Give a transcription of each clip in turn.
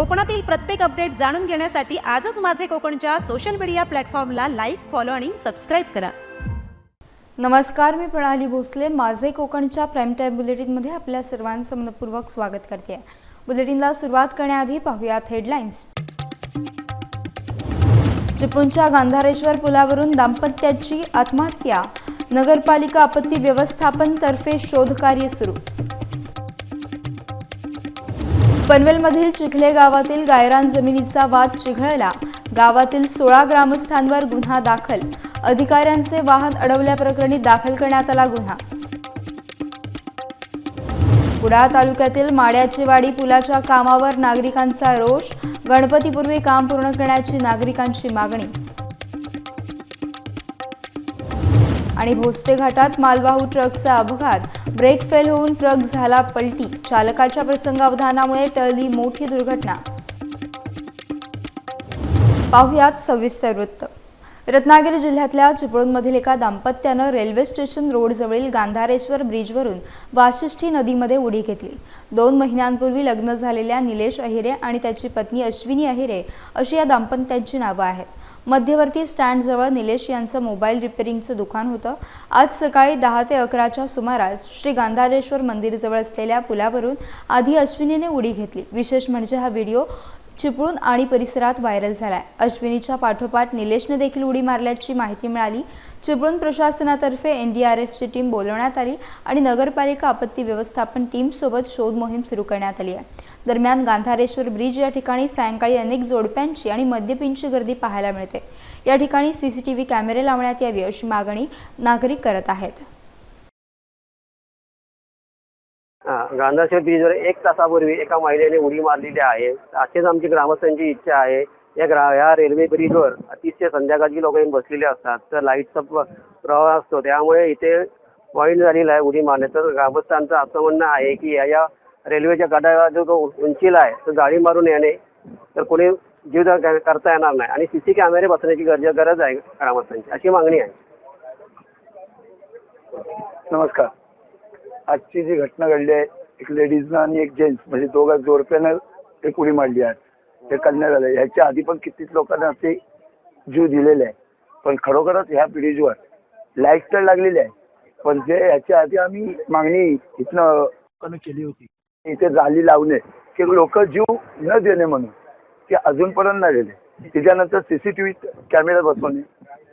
कोकणातील प्रत्येक अपडेट जाणून घेण्यासाठी आजच माझे कोकणच्या सोशल मीडिया प्लॅटफॉर्मला लाईक फॉलो आणि सबस्क्राईब करा. नमस्कार मी प्रणाली भोसले. माझे कोकणच्या प्राईम टाईम बुलेटिनमध्ये आपल्या सर्वांचं मनपूर्वक स्वागत करते. बुलेटिनला सुरुवात करण्याआधी पाहूयात हेडलाईन्स चिपळूणच्या गांधारेश्वर पुलावरून दाम्पत्याची आत्महत्या. नगरपालिका आपत्ती व्यवस्थापन तर्फे शोधकार्य सुरू. पनवेलमधील चिखले गावातील गायरान जमिनीचा वाद चिघळला. गावातील सोळा ग्रामस्थांवर गुन्हा दाखल. अधिकाऱ्यांचे वाहन अडवल्याप्रकरणी दाखल करण्यात आला गुन्हा. कुडाळ तालुक्यातील माड्याचीवाडी पुलाच्या कामावर नागरिकांचा रोष. गणपतीपूर्वी काम पूर्ण करण्याची नागरिकांची मागणी. आणि भोसते घाटात मालवाहू ट्रकचा अपघात. ब्रेक फेल होऊन ट्रक झाला पलटी. चालकाच्या प्रसंगावधानामुळे टळली मोठी दुर्घटना. पाहुयात सविस्तर वृत्त. रत्नागिरी जिल्ह्यातल्या चिपळूणमधील एका दाम्पत्यानं रेल्वे स्टेशन रोडजवळील गांधारेश्वर ब्रिजवरून वाशिष्ठी नदीमध्ये उडी घेतली. दोन महिन्यांपूर्वी लग्न झालेल्या निलेश अहिरे आणि त्याची पत्नी अश्विनी अहिरे अशी या दाम्पत्यांची नावं आहेत. मध्यवर्ती स्टँडजवळ निलेश यांचं मोबाईल रिपेअरिंगचं दुकान होतं. आज सकाळी दहा ते अकराच्या सुमारास श्री गांधारेश्वर मंदिरजवळ असलेल्या पुलावरून आधी अश्विनीने उडी घेतली. विशेष म्हणजे हा व्हिडिओ चिपळूण आणि परिसरात व्हायरल झालाय. अश्विनीच्या पाठोपाठ निलेशने देखील उडी मारल्याची माहिती मिळाली. चिपळूण प्रशासनातर्फे एनडीआरएफची टीम बोलवण्यात आली आणि नगरपालिका आपत्ती व्यवस्थापन टीमसोबत शोध मोहीम सुरू करण्यात आली आहे. दरम्यान गांधारेश्वर ब्रिज या ठिकाणी सायंकाळी अनेक जोडप्यांची आणि मद्यपींची गर्दी पाहायला मिळते. या ठिकाणी सीसीटीव्ही कॅमेरे लावण्यात यावी अशी मागणी नागरिक करत आहेत. हा, गांधारशेर ब्रिजवर एक तासापूर्वी एका महिलेने उडी मारलेली आहे. अशीच आमची ग्रामस्थांची इच्छा आहे. या ग्रा या रेल्वे ब्रिजवर अतिशय संध्याकाळची लोक येऊन असतात. तर लाईटचा प्रवाह असतो. त्यामुळे इथे पॉईंट झालेला आहे उडी मारण्याचं. तर ग्रामस्थांचं असं म्हणणं आहे की या रेल्वेच्या गाड्या जो तो उंचीला आहे तो गाडी मारून येणे तर कोणी जीव करता येणार नाही. आणि सीसी कॅमेरे बसण्याची गरज गरज आहे ग्रामस्थांची. अशी मागणी आहे. नमस्कार. आजची जी घटना घडली आहे एक लेडीजनं आणि एक जेंट्स म्हणजे दोघा जोडप्यानं एक उडी मारली आहे. हे करण्यात झालं. ह्याच्या आधी पण कितीच लोकांना ते जीव दिलेले आहे. पण खरोखरच ह्या ब्रिजवर लाइट तर लागलेली आहे. पण जे ह्याच्या आधी आम्ही मागणी इथनं केली होती. इथे जाली लावणे की लोक जीव न देणे म्हणून ते अजूनपर्यंत नाही गेले. त्याच्यानंतर सीसीटीव्ही कॅमेरा बसवणे.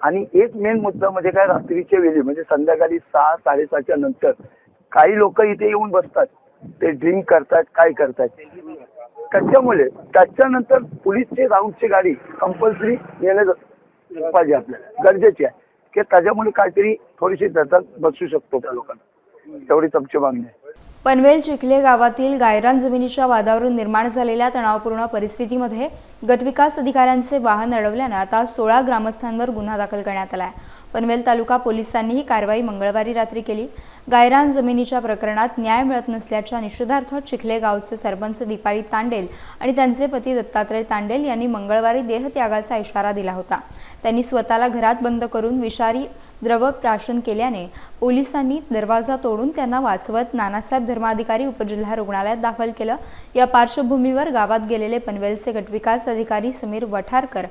आणि एक मेन मुद्दा म्हणजे काय रात्रीच्या वेळी म्हणजे संध्याकाळी सहा साडेसहाच्या नंतर काही लोक इथे येऊन बसतात. ते ड्रिंक करतात काय करतात. त्याच्यामुळे त्याच्यानंतर पोलीसचे राऊंडची गाडी कंपल्सरी येणं पाहिजे आपल्याला. गरजेची आहे. की त्याच्यामुळे काहीतरी थोडीशी दत्तक बसू शकतो त्या लोकांना. तेवढीच आमची मागणी आहे. पनवेल चिखले गावातील गायरान जमिनीच्या वादावरून निर्माण झालेल्या तणावपूर्ण परिस्थितीमध्ये गटविकास अधिकाऱ्यांचे वाहन अडवल्यानं आता सोळा ग्रामस्थांवर गुन्हा दाखल करण्यात आला आहे पनवेल तालुका पोलिसांनी ही कारवाई मंगळवारी रात्री केली. गायरान जमिनीच्या प्रकरणात न्याय मिळत नसल्याच्या निषेधार्थ चिखले गावचे सरपंच दीपाली तांडेल आणि त्यांचे पती दत्तात्रय तांडेल यांनी मंगळवारी देहत्यागाचा इशारा दिला होता. त्यांनी स्वतःला घरात बंद करून विषारी द्रव प्राशन केल्याने पोलिसांनी दरवाजा तोडून त्यांना वाचवत नानासाहेब धर्माधिकारी उपजिल्हा रुग्णालयात दाखल केलं. या पार्श्वभूमीवर गावात गेलेले पनवेलचे गटविकास अधिकारी समीर वठारकर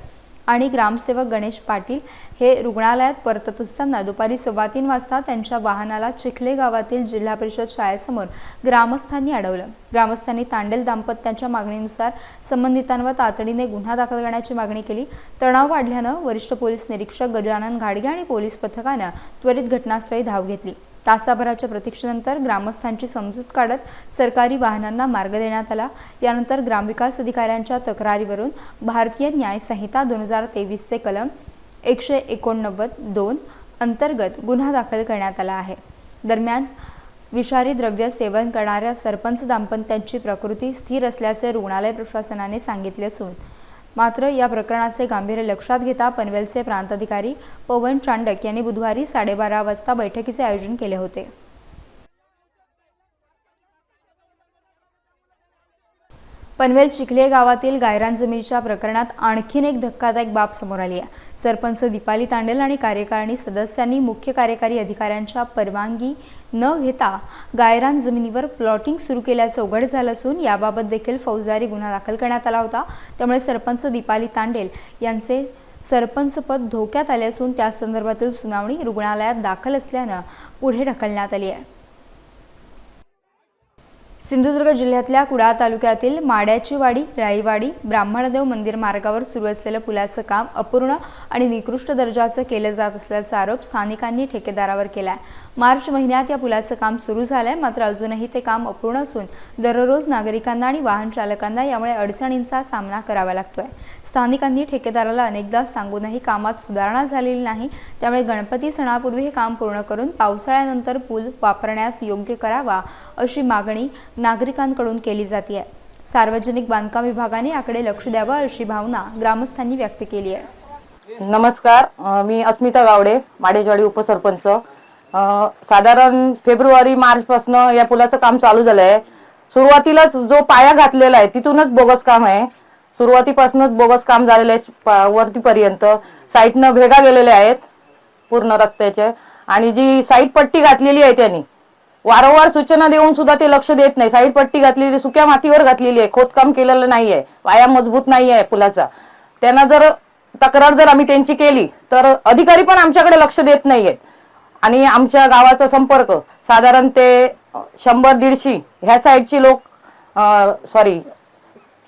आणि ग्रामसेवक गणेश पाटील हे रुग्णालयात परतत असताना दुपारी सव्वा तीन वाजता त्यांच्या वाहनाला चिखले गावातील जिल्हा परिषद शाळेसमोर ग्रामस्थांनी अडवलं. ग्रामस्थांनी तांडेल दाम्पत्याच्या मागणीनुसार संबंधितांवर तातडीने गुन्हा दाखल करण्याची मागणी केली. तणाव वाढल्यानं वरिष्ठ पोलीस निरीक्षक गजानन घाडगे आणि पोलीस पथकानं त्वरित घटनास्थळी धाव घेतली. तासाभराच्या प्रतीक्षेनंतर ग्रामस्थांची समजूत काढत सरकारी वाहनांना मार्ग देण्यात आला. यानंतर ग्रामविकास अधिकाऱ्यांच्या तक्रारीवरून भारतीय न्याय संहिता दोन हजार तेवीसचे कलम एकशे एकोणनव्वद दोन अंतर्गत गुन्हा दाखल करण्यात आला आहे. दरम्यान विषारी द्रव्य सेवन करणाऱ्या सरपंच दाम्पत्यांची प्रकृती स्थिर असल्याचे रुग्णालय प्रशासनाने सांगितले असून मात्र या प्रकरणाचे गांभीर्य लक्षात घेता पनवेलचे प्रांताधिकारी पवन चांडक यांनी बुधवारी साडेबारा वाजता बैठकीचे आयोजन केले होते. पनवेल चिखले गावातील गायरान जमिनीच्या प्रकरणात आणखीन एक धक्कादायक बाब समोर आली आहे. सरपंच दीपाली तांडेल आणि कार्यकारिणी सदस्यांनी मुख्य कार्यकारी अधिकाऱ्यांच्या परवानगी न घेता गायरान जमिनीवर प्लॉटिंग सुरू केल्याचं उघड झालं असून याबाबत देखील फौजदारी गुन्हा दाखल करण्यात आला होता. त्यामुळे सरपंच दीपाली तांडेल यांचे सरपंचपद धोक्यात आले असून त्या संदर्भातील सुनावणी रुग्णालयात दाखल असल्यानं पुढे ढकलण्यात आली आहे. सिंधुदुर्ग जिल्ह्यातल्या कुडाळ तालुक्यातील माड्याचीवाडी राईवाडी ब्राह्मणदेव मंदिर मार्गावर सुरू असलेलं पुलाचं काम अपूर्ण आणि निकृष्ट दर्जाचं केलं जात असल्याचा आरोप स्थानिकांनी ठेकेदारावर केला आहे मार्च महिन्यात या पुलाचं काम सुरू झालंय. मात्र अजूनही ते काम अपूर्ण असून दररोज नागरिकांना आणि वाहन चालकांना यामुळे अडचणींचा सामना करावा लागतोय. स्थानिकांनी ठेकेदाराला अनेकदा सांगूनही कामात सुधारणा झालेली नाही. त्यामुळे गणपती सणापूर्वी हे काम पूर्ण करून पावसाळ्यानंतर पूल वापरण्यास योग्य करावा अशी मागणी नागरिकांकडून केली जाते सार्वजनिक बांधकाम विभागाने याकडे लक्ष द्यावं अशी भावना ग्रामस्थांनी व्यक्त केली आहे. नमस्कार. मी अस्मिता गावडे माडेजवाडी उपसरपंच. साधारण फेब्रुवारी मार्च पासन या पुलाचं काम चालू झालंय. सुरुवातीलाच जो पाया घातलेला आहे तिथूनच बोगस काम आहे. सुरुवातीपासूनच बोगस काम झालेलं आहे वरतीपर्यंत. साईटनं भेगा गेलेल्या आहेत पूर्ण रस्त्याचे. आणि जी साईट पट्टी घातलेली आहे त्यांनी वारंवार सूचना देऊन सुद्धा ते लक्ष देत नाही. साईड पट्टी घातलेली सुक्या मातीवर घातलेली आहे. खोदकाम केलेलं नाहीये वाया मजबूत नाही आहे पुलाचा. त्यांना जर तक्रार जर आम्ही त्यांची केली तर अधिकारी पण आमच्याकडे लक्ष देत नाहीयेत. आणि आमच्या गावाचा संपर्क साधारण ते शंभर दीडशे ह्या साईडची लोक सॉरी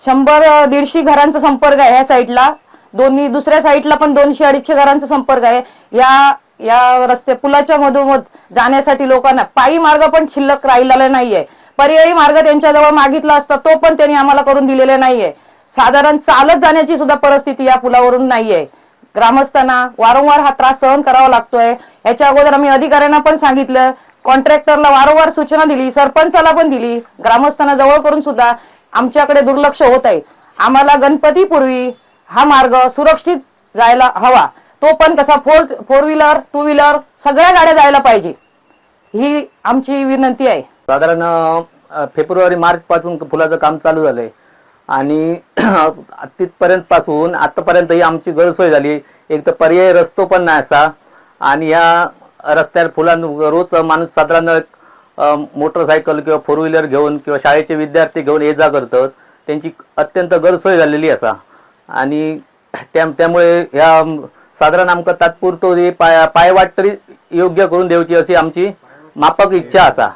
शंभर दीडशी दीडशे घरांचा संपर्क आहे ह्या साईडला. दोन्ही दुसऱ्या साईडला पण दोनशे अडीचशे घरांचा संपर्क आहे. या या रस्ते पुलाच्या मधोमध जाण्यासाठी लोकांना पायी मार्ग पण शिल्लक राहिलेला नाहीये. पर्यायी मार्ग त्यांच्याजवळ मागितला असता तो पण त्यांनी आम्हाला करून दिलेला नाहीये. साधारण चालत जाण्याची सुद्धा परिस्थिती या पुलावरून नाहीये. ग्रामस्थांना वारंवार हा त्रास सहन करावा लागतोय. याच्या अगोदर आम्ही अधिकाऱ्यांना पण सांगितलं कॉन्ट्रॅक्टरला वारंवार सूचना दिली सरपंचाला पण दिली ग्रामस्थांना जवळ करून सुद्धा आमच्याकडे दुर्लक्ष होत आहे. आम्हाला गणपतीपूर्वी हा मार्ग सुरक्षित जायला हवा. तो पण कसा four four wheeler two wheeler सगळ्या गाड्या जायला पाहिजे ही आमची विनंती आहे. साधारण फेब्रुवारी मार्च पासून फुलाचं काम चालू झालंय. आणि तिथपर्यंत पासून आतापर्यंत ही आमची गैरसोय झाली. एक तर पर्यायी रस्तो पण नाही असा. आणि ह्या रस्त्यावर फुलां रोज माणूस साधारण मोटरसायकल किंवा फोर व्हीलर घेऊन किंवा शाळेचे विद्यार्थी घेऊन ये जा करतात. त्यांची अत्यंत गैरसोय झालेली असा. आणि त्या त्यामुळे ह्या साधारण आमकां तात्पुरतो पाय पायवाट तरी योग्य करून द्यायची अशी आमची मापक इच्छा असा.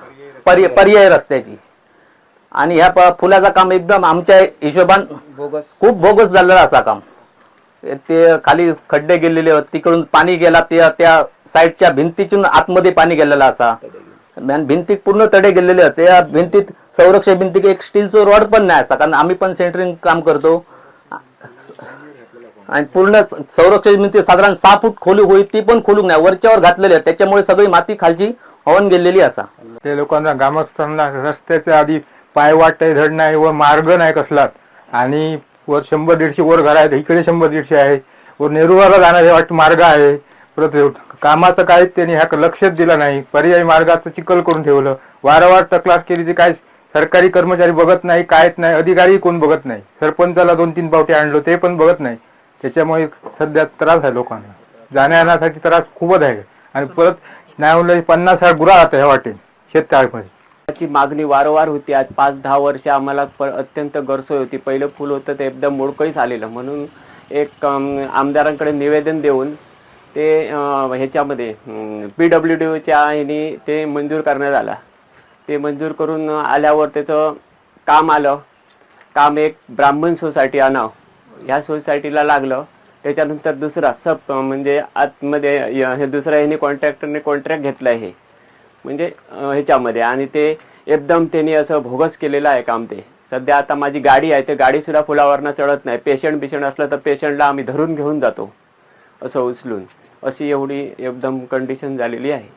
पर्याय पर्याय रस्त्याची. आणि ह्या प- फुलाचं काम एकदम आमच्या हिशोबान खूप बोगस झालेलं असा काम. ते खाली खड्डे गेलेले होते तिकडून पाणी गेला त्या त्या साईडच्या भिंतीतून आतमध्ये पाणी गेलेला असा. आणि भिंतीत पूर्ण तडे गेलेले होते. त्या भिंतीत संरक्षण भिंतीत एक स्टीलचं रॉड पण नाही असता कारण आम्ही पण सेंटरिंग काम करतो. आणि पूर्ण संरक्षण भिंती साधारण सहा फूट खोली होईल ती पण खोलूक नाही वरच्यावर घातलेली आहे. त्याच्यामुळे सगळी माती खालची होऊन गेलेली असा. ते लोकांना ग्रामस्थांना रस्त्याच्या आधी पाय वाटतंय धड नाही व मार्ग नाही कसलाच. आणि वर शंभर दीडशे वर घर आहेत इकडे शंभर दीडशे आहे. वर नेरुळाला जाणारे वाट मार्ग आहे. परत कामाचं काय त्यांनी ह्या लक्षच दिलं नाही. पर्यायी मार्गाचं चिखल करून ठेवलं. वारंवार तक्रार केली ते काय सरकारी कर्मचारी बघत नाही कायच नाही अधिकारी कोण बघत नाही. सरपंचाला दोन तीन पावटे आणलो ते पण बघत नाही. त्याच्यामुळे सध्या त्रास आहे लोकांना. जाण्या येण्यासाठी त्रास खूपच आहे. आणि परत नाही म्हणलं पन्नास हा गुरा राहतं ह्या वाटेन शेततळमध्ये ची मागणी वारंवार होती. आज पाच दहा वर्ष आम्हाला अत्यंत गरसोय होती. पहिलं फुल होतं ते एकदम मोडकळीस आलेलं. म्हणून एक आमदारांकडे निवेदन देऊन ते ह्याच्यामध्ये पी डब्ल्यू डीच्या ह्यानी ते मंजूर करण्यात आला. ते मंजूर करून आल्यावर त्याचं काम आलं. काम एक ब्राह्मण सोसायटी आणाव. ह्या सोसायटीला लागलं. त्याच्यानंतर दुसरा सब म्हणजे आतमध्ये य- हे दुसऱ्या ह्याने कॉन्ट्रॅक्टरने कॉन्ट्रॅक्ट घेतलं आहे म्हणजे ह्याच्यामध्ये. आणि ते एकदम त्यांनी असं भोगस केलेलं आहे काम ते. सध्या आता माझी गाडी आहे ते गाडी सुद्धा फुलावरनं चढत नाही. पेशंट बिशंट असलं तर पेशंटला आम्ही धरून घेऊन जातो असं उचलून. अशी एवढी एकदम कंडिशन झालेली आहे.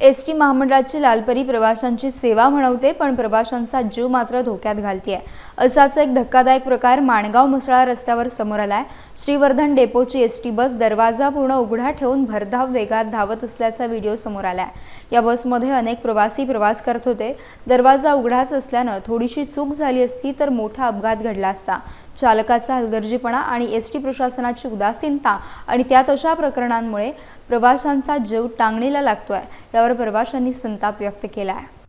एस टी महामंडळाची लालपरी प्रवाशांची सेवा म्हणवते पण प्रवाशांचा जीव मात्र धोक्यात घालतीये. असाच एक धक्कादायक प्रकार माणगाव मसळा रस्त्यावर समोर आलाय. श्रीवर्धन डेपोची एस टी बस दरवाजा पूर्ण उघडा ठेवून भरधाव वेगात धावत असल्याचा व्हिडिओ समोर आलाय. या बसमध्ये अनेक प्रवासी प्रवास करत होते. दरवाजा उघडाच असल्यानं थोडीशी चूक झाली असती तर मोठा अपघात घडला असता. चालकाचा हलगर्जीपणा आणि एस टी प्रशासनाची उदासीनता आणि त्यात अशा प्रकरणांमुळे प्रवाशांचा जीव टांगणीला लागतोय यावर प्रवाशांनी संताप व्यक्त केला आहे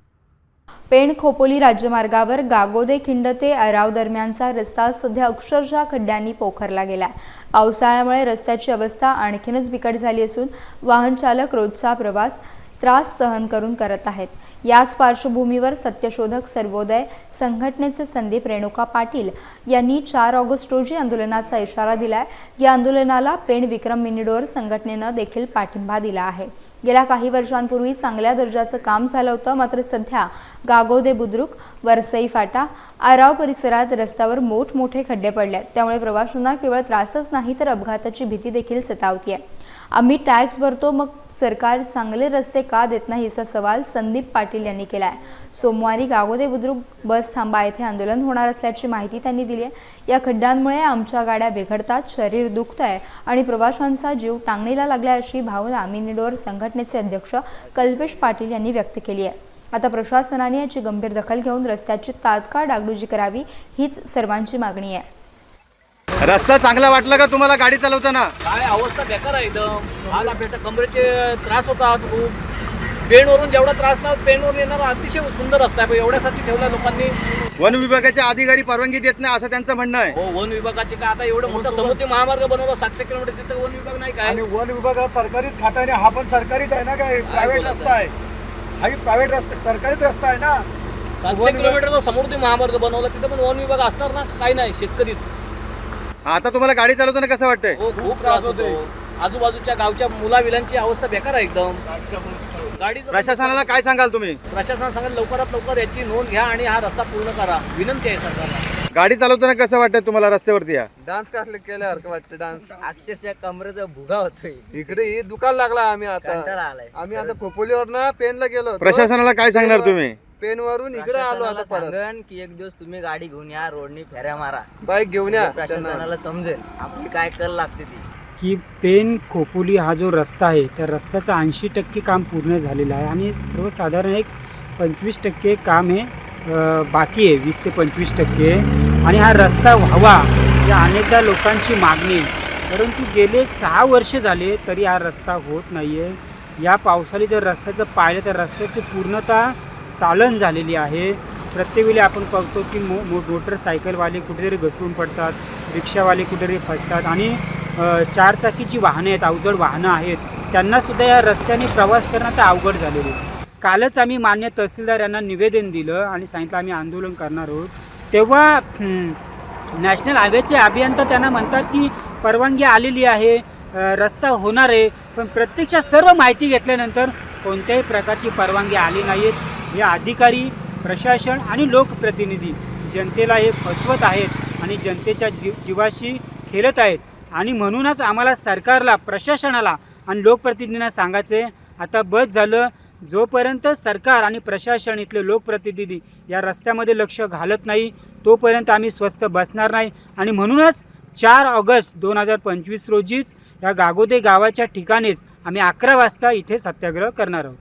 पेण खोपोली राज्यमार्गावर गागोदे खिंड ते अराव दरम्यानचा रस्ता सध्या अक्षरशः खड्ड्यांनी पोखरला गेलाय. पावसाळ्यामुळे रस्त्याची अवस्था आणखीनच बिकट झाली असून वाहन चालक रोजचा प्रवास त्रास सहन करून करत आहेत. याच पार्श्वभूमीवर सत्यशोधक सर्वोदय संघटनेचे संदीप रेणुका पाटील यांनी चार ऑगस्ट रोजी आंदोलनाचा इशारा दिलाय. या आंदोलनाला पेण विक्रम मिनिडोर संघटनेनं देखील पाठिंबा दिला आहे. गेल्या काही वर्षांपूर्वी चांगल्या दर्जाचं काम झालं होतं मात्र सध्या गागोदे बुद्रुक वरसई फाटा आराव परिसरात रस्त्यावर मोठमोठे खड्डे पडले आहेत त्यामुळे प्रवाशांना केवळ त्रासच नाही तर अपघाताची भीती देखील सतावती आहे आम्ही टॅक्स भरतो मग सरकार चांगले रस्ते का देत नाही असा सवाल संदीप पाटील यांनी केला आहे सोमवारी गागोदे बुद्रुक बस थांबा येथे आंदोलन होणार असल्याची माहिती त्यांनी दिली आहे. या खड्ड्यांमुळे आमच्या गाड्या बिघडतात शरीर दुखतंय आणि प्रवाशांचा जीव टांगणीला लागला अशी भावना मिनिडोर संघटनेचे अध्यक्ष कल्पेश पाटील यांनी व्यक्त केली आहे. आता प्रशासनाने याची गंभीर दखल घेऊन रस्त्याची तात्काळ डागडुजी करावी हीच सर्वांची मागणी आहे. रस्ता चांगला वाटला का तुम्हाला गाडी चालवताना? काय अवस्था बेकार आहे एकदम. हाल आपल्या कमरेचे त्रास होतात खूप. पेणवरून जेवढा त्रास ना पेणवरून येणारा अतिशय सुंदर रस्ता आहे. पण एवढ्यासाठी ठेवला लोकांनी. वन विभागाचे अधिकारी परवानगी देत नाही असं त्यांचं म्हणणं आहे. हो वन विभागाचे काय आता एवढं मोठं समुद्री महामार्ग बनवला सातशे किलोमीटर तिथं वन विभाग नाही काय? वन विभागात सरकारीच खाता आहे हा पण सरकारीच आहे ना काय? प्रायव्हेट रस्ता आहे. हा प्रायव्हेट रस्ता सरकारीच रस्ता आहे ना. सातशे किलोमीटरचा समुद्री महामार्ग बनवला तिथं पण वन विभाग असणार ना? काही नाही शेतकरीच. आता तुम्हाला गाडी चालवताना कसं वाटतंय? हो खूप त्रास होतो. आजूबाजूच्या गावच्या मुलाविलांची अवस्था बेकार आहे एकदम. गाडी प्रशासनाला काय सांगाल तुम्ही? प्रशासनाला सांगा लवकरात लवकर याची नोंद घ्या आणि हा रस्ता पूर्ण करा. विनंती आहे सरकारला. गाडी चालवताना कसं वाटतंय तुम्हाला रस्त्यावरती या? डान्स कसले केल्यासारखं वाटतं डान्स? अक्षरशः कमरेचा भुगा होतोय. इकडे हे दुकान लागला आम्ही आता. आलाय. आम्ही आता खोपोलीवर पेनला गेलो होतो. प्रशासनाला काय सांगणार तुम्ही? पेन वरून इकडे आलो आता परत. सांगन की एक दिवस तुम्ही गाडी घेऊन या रोडनी फेऱ्या मारा. बाईक घेऊन या प्रशासनाला समजेल आपली काय कर लागते ती. की पेन खोपोली हा जो रस्ता आहे त्या रस्त्याचं ऐंशी टक्के काम पूर्ण झालेलं आहे आणि सर्वसाधारण एक पंचवीस टक्के काम हे अ, बाकी आहे वीस ते पंचवीस टक्के. आणि हा रस्ता व्हावा या अनेकदा लोकांची मागणी आहे. परंतु गेले सहा वर्ष झाले तरी हा रस्ता होत नाही आहे या पावसाळी जर रस्त्याचं पाहिलं तर रस्त्याची पूर्णतः चालन झालेली आहे. प्रत्येक वेळी आपण बघतो की मो मो मोटरसायकलवाले कुठेतरी घसरून पडतात रिक्षावाले कुठेतरी फसतात आणि चारचाकीची वाहनं आहेत अवजड वाहनं आहेत. त्यांनासुद्धा या रस्त्याने प्रवास करणं तर अवघड झालेलं आहे. कालच आम्ही मान्य तहसीलदार यांना निवेदन दिलं आणि सांगितलं आम्ही आंदोलन करणार आहोत. तेव्हा नॅशनल हायवेचे अभियंता त्यांना म्हणतात की परवानगी आलेली आहे रस्ता होणार आहे पण प्रत्यक्षात सर्व माहिती घेतल्यानंतर कोणत्याही प्रकारची परवानगी आली नाहीत या अधिकारी प्रशासन आणि लोकप्रतिनिधी जनतेला हे फसवत आहेत आणि जनतेच्या जीव जीवाशी खेळत आहेत. आणि म्हणूनच आम्हाला सरकारला प्रशासनाला आणि लोकप्रतिनिधींना सांगायचे आता बस झालं. जोपर्यंत सरकार आणि प्रशासन इथले लोकप्रतिनिधी या रस्त्यामध्ये लक्ष घालत नाही तोपर्यंत आम्ही स्वस्त बसणार नाही. आणि म्हणूनच चार ऑगस्ट दोन हजार पंचवीस रोजीच या गागोदे गावाच्या ठिकाणीच आम्ही अकरा वाजता इथे सत्याग्रह करणार आहोत.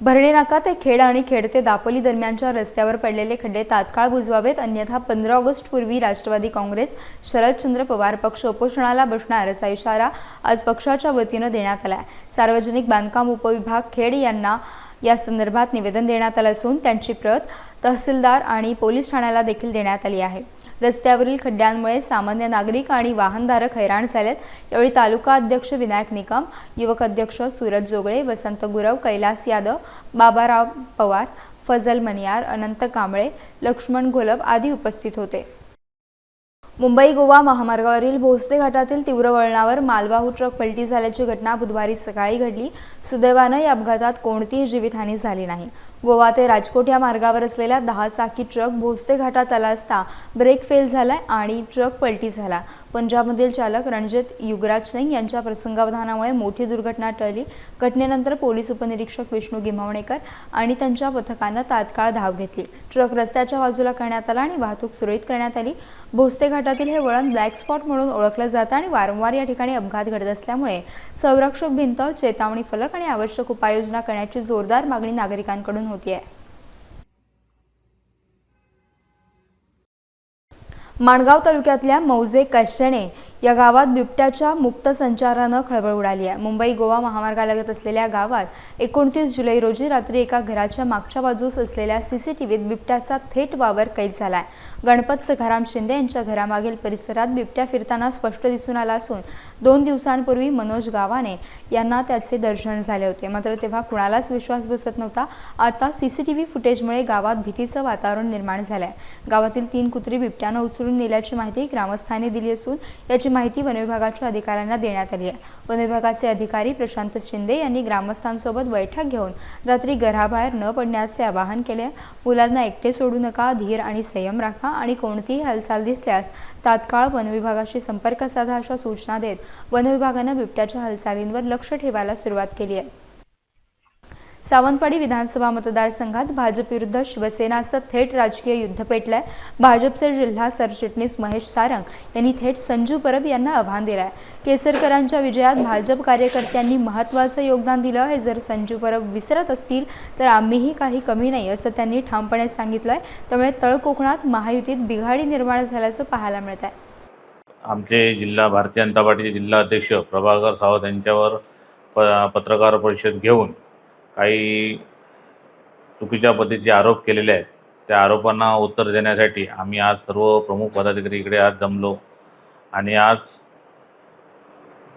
भरणे नाका ते खेड आणि खेड ते दापोली दरम्यानच्या रस्त्यावर पडलेले खड्डे तात्काळ बुजवावेत. अन्यथा पंधरा ऑगस्ट पूर्वी राष्ट्रवादी काँग्रेस शरदचंद्र पवार पक्ष उपोषणाला बसणार असा इशारा आज पक्षाच्या वतीनं देण्यात आला आहे सार्वजनिक बांधकाम उपविभाग खेड यांना या संदर्भात निवेदन देण्यात आलं असून त्यांची प्रत तहसीलदार आणि पोलीस ठाण्याला देखील देण्यात आली आहे. रस्त्यावरील खड्ड्यांमुळे सामान्य नागरिक आणि वाहनधारक हैराण झालेत. यावेळी तालुका अध्यक्ष विनायक निकम युवक अध्यक्ष सूरज जोगळे वसंत गुरव कैलास यादव बाबाराव पवार फजल मनियार अनंत कांबळे लक्ष्मण घोलप आदी उपस्थित होते. मुंबई गोवा महामार्गावरील भोसले घाटातील तीव्र वळणावर मालवाहू ट्रक पलटी झाल्याची घटना बुधवारी सकाळी घडली. सुदैवानं या अपघातात कोणतीही जीवितहानी झाली नाही. गोवा ते राजकोट या मार्गावर असलेला दहा चाकी ट्रक भोसते घाटात आला असता ब्रेक फेल झालाय आणि ट्रक पलटी झाला. पंजाबमधील चालक रणजित युगराज सिंग यांच्या प्रसंगावधानामुळे मोठी दुर्घटना टळली. घटनेनंतर पोलीस उपनिरीक्षक विष्णू गिमावणेकर आणि त्यांच्या पथकानं तात्काळ धाव घेतली. ट्रक रस्त्याच्या बाजूला करण्यात आला आणि वाहतूक सुरळीत करण्यात आली. भोसते घाटातील हे वळण ब्लॅक स्पॉट म्हणून ओळखलं जातं आणि वारंवार या ठिकाणी अपघात घडत असल्यामुळे संरक्षक भिंत चेतावणी फलक आणि आवश्यक उपाययोजना करण्याची जोरदार मागणी नागरिकांकडून होती आहे माणगाव तालुक्यातल्या मौजे कशणे या गावात बिबट्याच्या मुक्त संचारानं खळबळ उडाली आहे. मुंबई गोवा महामार्गालगत असलेल्या गावात एकोणतीस जुलै रोजी रात्री एका घराच्या मागच्या बाजूस असलेल्या सीसीटीव्हीत बिबट्याचा थेट वावर कैद झालाय. गणपत सखाराम शिंदे यांच्या घरामागील परिसरात बिबट्या फिरताना स्पष्ट दिसून आला असून दोन दिवसांपूर्वी मनोज गावाने यांना त्याचे दर्शन झाले होते. मात्र तेव्हा कुणालाच विश्वास बसत नव्हता. आता सीसीटीव्ही फुटेजमुळे गावात भीतीचं वातावरण निर्माण झालंय. गावातील तीन कुत्री बिबट्यानं उचलून नेल्याची माहिती ग्रामस्थांनी दिली असून याची माहिती वनविभागाच्या अधिकाऱ्यांना देण्यात आली आहे. वनविभागाचे अधिकारी प्रशांत शिंदे यांनी ग्रामस्थांसोबत बैठक घेऊन रात्री घराबाहेर न पडण्याचे आवाहन केले. मुलांना एकटे सोडू नका धीर आणि संयम राखा आणि कोणतीही हालचाल दिसल्यास तात्काळ वनविभागाशी संपर्क साधा अशा सूचना देत वनविभागानं बिबट्याच्या हालचालींवर लक्ष ठेवायला सुरुवात केली आहे. सावंतवाडी विधानसभा मतदारसंघात भाजप विरुद्ध शिवसेनाचं थेट राजकीय युद्ध पेटलंय. भाजपचे जिल्हा सरचिटणीस महेश सारंग यांनी थेट संजू परब यांना आव्हान दिलंय. केसरकरांच्या विजयात भाजप कार्यकर्त्यांनी महत्त्वाचं योगदान दिलं हे जर संजू परब विसरत असतील तर आम्हीही काही कमी नाही असं त्यांनी ठामपणे सांगितलंय. त्यामुळे तळकोकणात महायुतीत बिघाडी निर्माण झाल्याचं पाहायला मिळत आहे आमचे जिल्हा भारतीय जनता पार्टीचे जिल्हा अध्यक्ष प्रभाकर सावंत यांच्यावर प पत्रकार परिषद घेऊन काही चुकीच्या पद्धतीचे आरोप केलेले आहेत. त्या आरोपांना उत्तर देण्यासाठी आम्ही आज सर्व प्रमुख पदाधिकारी इकडे आज जमलो. आणि आज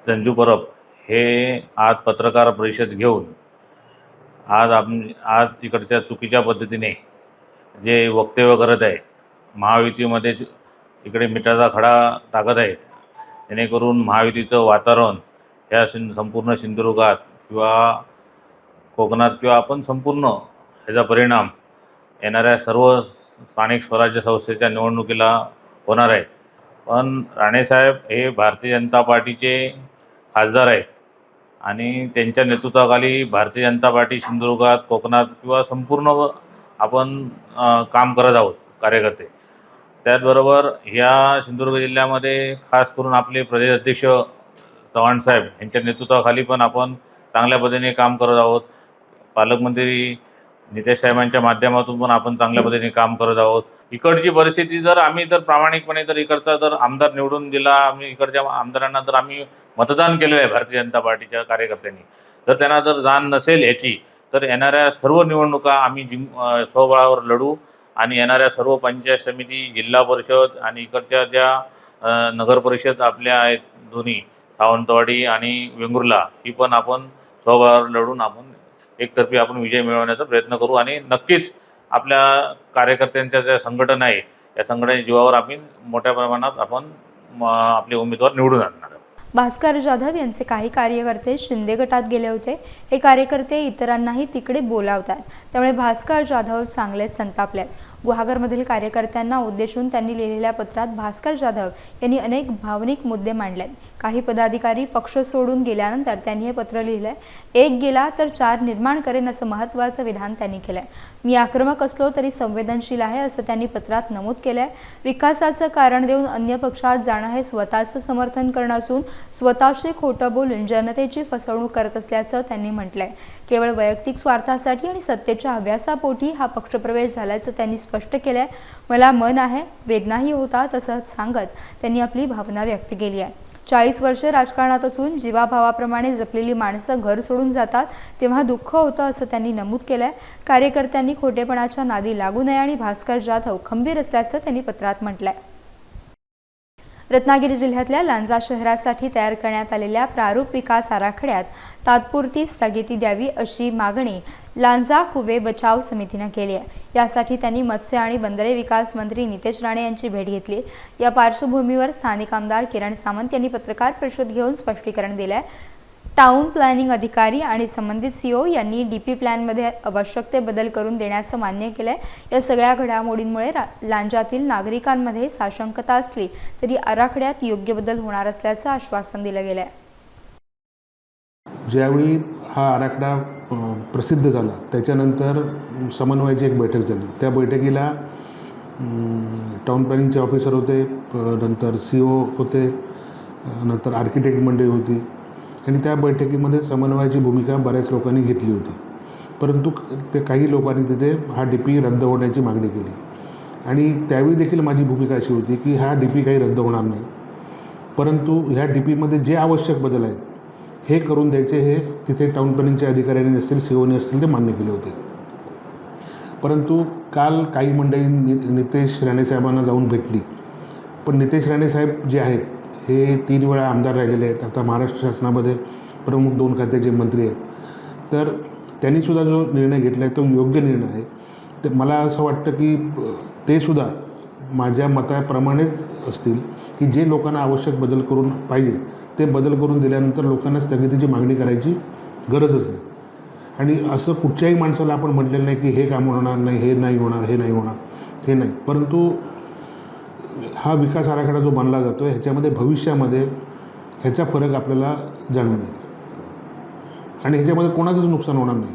संजू परब हे आज पत्रकार परिषद घेऊन आज आप आज इकडच्या चुकीच्या पद्धतीने जे वक्तव्य करत आहे महायुतीमध्ये इकडे मिठाचा खडा टाकत आहेत जेणेकरून महायुतीचं वातावरण ह्या सिं संपूर्ण सिंधुदुर्गात किंवा कोकणात किंवा आपण संपूर्ण ह्याचा परिणाम येणाऱ्या सर्व स्थानिक स्वराज्य संस्थेच्या निवडणुकीला होणार आहे. पण राणेसाहेब हे भारतीय जनता पार्टीचे खासदार आहेत आणि त्यांच्या नेतृत्वाखाली भारतीय जनता पार्टी सिंधुदुर्गात कोकणात किंवा संपूर्ण आपण काम करत आहोत कार्यकर्ते. त्याचबरोबर ह्या सिंधुदुर्ग जिल्ह्यामध्ये खास करून आपले प्रदेश अध्यक्ष चव्हाणसाहेब यांच्या नेतृत्वाखाली पण आपण चांगल्या पद्धतीने काम करत आहोत. पालकमंत्री नितेश साहेबांच्या माध्यमातून पण आपण चांगल्या पद्धतीने काम करत आहोत. इकडची परिस्थिती जर आम्ही जर प्रामाणिकपणे जर इकडचा जर आमदार निवडून दिला आम्ही इकडच्या आमदारांना जर आम्ही मतदान केलेलं आहे भारतीय जनता पार्टीच्या कार्यकर्त्यांनी जर त्यांना जर जाण नसेल याची तर येणाऱ्या सर्व निवडणुका आम्ही जिं स्वबळावर लढू आणि येणाऱ्या सर्व पंचायत समिती जिल्हा परिषद आणि इकडच्या ज्या नगर परिषद आपल्या आहेत दोन्ही सावंतवाडी आणि वेंगुर्ला ही पण आपण स्वबळावर लढून आपण एकतर्फी आपण विजय मिळवण्याचा प्रयत्न करू आणि नक्कीच आपल्या कार्यकर्त्यांच्या ज्या संघटना आहे या संघटनेच्या जीवावर आम्ही मोठ्या प्रमाणात आपण आपले उमेदवार निवडून आणणार. भास्कर जाधव यांचे काही कार्यकर्ते शिंदे गटात गेले होते. हे कार्यकर्ते इतरांनाही तिकडे बोलावतात. त्यामुळे भास्कर जाधव चांगलेच संतापलेत. गुहागरमधील कार्यकर्त्यांना उद्देशून त्यांनी लिहिलेल्या पत्रात भास्कर जाधव यांनी अनेक भावनिक मुद्दे मांडले काही पदाधिकारी पक्ष सोडून गेल्यानंतर त्यांनी हे पत्र लिहिलंय. एक गेला तर चार निर्माण करेन असं महत्त्वाचं विधान त्यांनी केलंय. मी आक्रमक असलो तरी संवेदनशील आहे असं त्यांनी पत्रात नमूद केलंय. विकासाचं कारण देऊन अन्य पक्षात जाणं हे स्वतःचं समर्थन करणं असून स्वतःशी खोटं बोलून जनतेची फसवणूक करत असल्याचं त्यांनी म्हटलंय. केवळ वैयक्तिक स्वार्थासाठी आणि सत्तेच्या हव्यासापोटी हा पक्षप्रवेश झाल्याचं त्यांनी स्पष्ट केलंय. मला मन आहे वेदनाही होता तसंच सांगत त्यांनी आपली भावना व्यक्त केली आहे. चाळीस वर्षे राजकारणात असून जीवाभावाप्रमाणे जपलेली माणसं घर सोडून जातात तेव्हा दुःख होतं असं त्यांनी नमूद केलंय. कार्यकर्त्यांनी खोटेपणाच्या नादी लागू नये आणि भास्कर जाधव खंबीर असल्याचं त्यांनी पत्रात म्हटलंय. रत्नागिरी जिल्ह्यातल्या लांजा शहरासाठी तयार करण्यात आलेल्या प्रारूप विकास आराखड्यात तात्पुरती स्थगिती द्यावी अशी मागणी लांजा कुवे बचाव समितीनं केली आहे. यासाठी त्यांनी मत्स्य आणि बंदरे विकास मंत्री नितेश राणे यांची भेट घेतली. या पार्श्वभूमीवर स्थानिक आमदार किरण सामंत यांनी पत्रकार परिषद घेऊन स्पष्टीकरण दिलं आहे टाउन प्लॅनिंग अधिकारी आणि संबंधित सीओ यांनी डी पी प्लॅनमध्ये आवश्यक ते बदल करून देण्याचं मान्य केलं आहे या सगळ्या घडामोडींमुळे रा- लांजातील नागरिकांमध्ये साशंकता असली तरी आराखड्यात योग्य बदल होणार असल्याचं आश्वासन दिलं गेलं आहे ज्यावेळी हा आराखडा प्रसिद्ध झाला त्याच्यानंतर समन्वयाची एक बैठक झाली. त्या बैठकीला टाऊन टाउन प्लॅनिंगचे ऑफिसर होते नंतर सी ओ होते नंतर आर्किटेक्ट मंडळी होती आणि त्या बैठकीमध्ये समन्वयाची भूमिका बऱ्याच लोकांनी घेतली होती. परंतु ते काही लोकांनी तिथे हा डी पी रद्द होण्याची मागणी केली. आणि त्यावेळी देखील माझी भूमिका अशी होती की हा डी पी काही रद्द होणार नाही. परंतु ह्या डी पीमध्ये जे आवश्यक बदल आहेत हे करून द्यायचे हे तिथे टाउन प्लॅनिंगच्या अधिकाऱ्यांनी असतील सीओनी असतील ते मान्य केले होते. परंतु काल काही मंडळी नि नितेश राणेसाहेबांना जाऊन भेटली. पण नितेश राणेसाहेब जे आहेत हे तीन वेळा आमदार राहिलेले आहेत. आता महाराष्ट्र शासनामध्ये प्रमुख दोन खात्याचे मंत्री आहेत. तर त्यांनीसुद्धा जो निर्णय घेतला आहे तो योग्य निर्णय आहे. ते मला असं वाटतं की ते सुद्धा माझ्या मताप्रमाणेच असतील की जे लोकांना आवश्यक बदल करून पाहिजे ते बदल करून दिल्यानंतर लोकांना स्थगितीची मागणी करायची गरजच नाही. आणि असं कुठच्याही माणसाला आपण म्हटलेलं नाही की हे काम होणार नाही हे नाही होणार हे नाही होणार हे नाही. परंतु हा विकास आराखडा जो बनला जातो आहे ह्याच्यामध्ये भविष्यामध्ये ह्याचा फरक आपल्याला जाणून येईल आणि ह्याच्यामध्ये कोणाचंच नुकसान होणार नाही.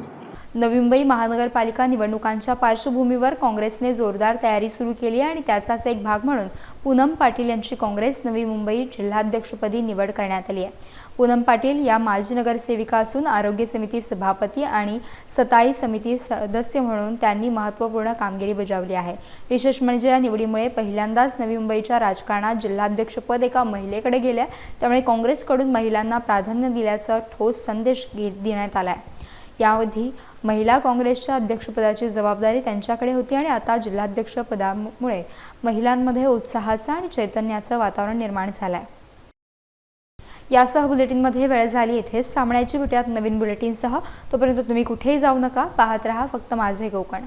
नवी मुंबई महानगरपालिका निवडणुकांच्या पार्श्वभूमीवर काँग्रेसने जोरदार तयारी सुरू केली आणि त्याचाच एक भाग म्हणून पूनम पाटील यांची काँग्रेस नवी मुंबई जिल्हाध्यक्षपदी निवड करण्यात आली आहे. पूनम पाटील या माजी नगरसेविका असून आरोग्य समिती सभापती आणि सताई समिती सदस्य म्हणून त्यांनी महत्त्वपूर्ण कामगिरी बजावली आहे. विशेष म्हणजे या निवडीमुळे पहिल्यांदाच नवी मुंबईच्या राजकारणात जिल्हाध्यक्षपद एका महिलेकडे गेल्या. त्यामुळे काँग्रेसकडून महिलांना प्राधान्य दिल्याचा ठोस संदेश देण्यात आला आहे याआधी महिला काँग्रेसच्या अध्यक्षपदाची जबाबदारी त्यांच्याकडे होती आणि आता जिल्हाध्यक्षपदामुळे महिलांमध्ये उत्साहाचं आणि चैतन्याचं वातावरण निर्माण झालं आहे यासह बुलेटिनमध्ये वेळ झाली इथेच. सामन्याची भेटूयात नवीन बुलेटिनसह तोपर्यंत तुम्ही कुठेही जाऊ नका. पाहत राहा फक्त माझे कोकण